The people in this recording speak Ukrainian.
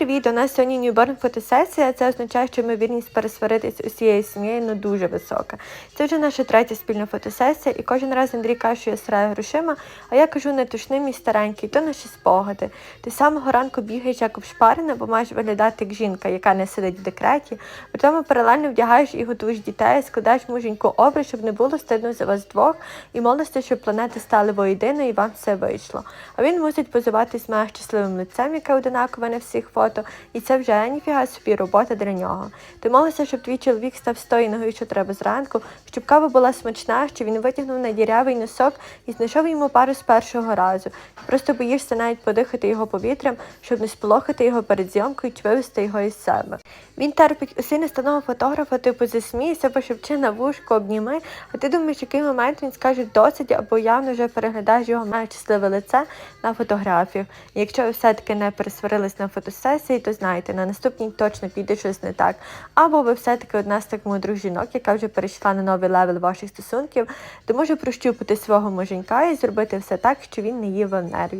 Привіт! У нас сьогодні ньюборн фотосесія. Це означає, що ймовірність пересваритись усією сім'єю ну дуже висока. Це вже наша третя спільна фотосесія, і кожен раз Андрій каже, що я сраю грошима, а я кажу не тушним і старенький, то наші спогади. Ти самого ранку бігаєш як обшпарена, бо маєш виглядати як жінка, яка не сидить в декреті. При тому паралельно вдягаєш і готуєш дітей, складаєш муженьку образ, щоб не було стидно за вас двох, і молишся, щоб планети стали воєдиною і вам все вийшло. А він мусить позиватись моїм щасливим лицем, яке одинакове на всіх фото, і це вже ніфіга собі робота для нього. Ти молишся, щоб твій чоловік став з тої ноги, що треба зранку, щоб кава була смачна, що він витягнув на дірявий носок і знайшов йому пару з першого разу. Ти просто боїшся навіть подихати його повітрям, щоб не сполохати його перед зйомкою чи вивести його із себе. Він терпить усі настанови фотографа, типу засмійся, пошепчи на вушку, обніми, а ти думаєш, який момент він скаже досить, або явно вже переглядаєш його має щасливе лице на фотографію. Якщо ви все-таки не пересварились на фотосесії, то знайте, на наступній точно піде щось не так. Або ви все-таки одна з так мудрих жінок, яка вже перейшла на новий левел ваших стосунків, то може прощупати свого муженька і зробити все так, що він не їв вам нервів.